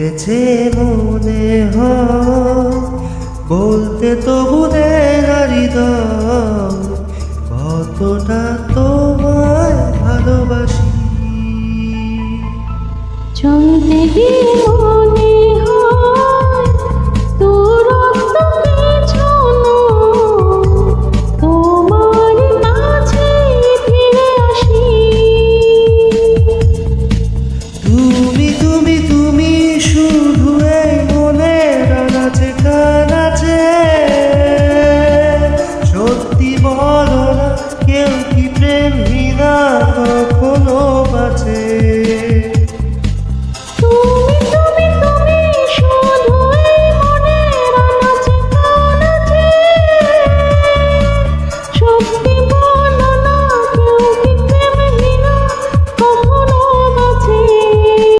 উঠেছে মনে বলতে তো বুনে কতটা তো ভালোবাসি। চলতে গিয়ে তোমার তুমি তুমি তুমি ভালোবাসে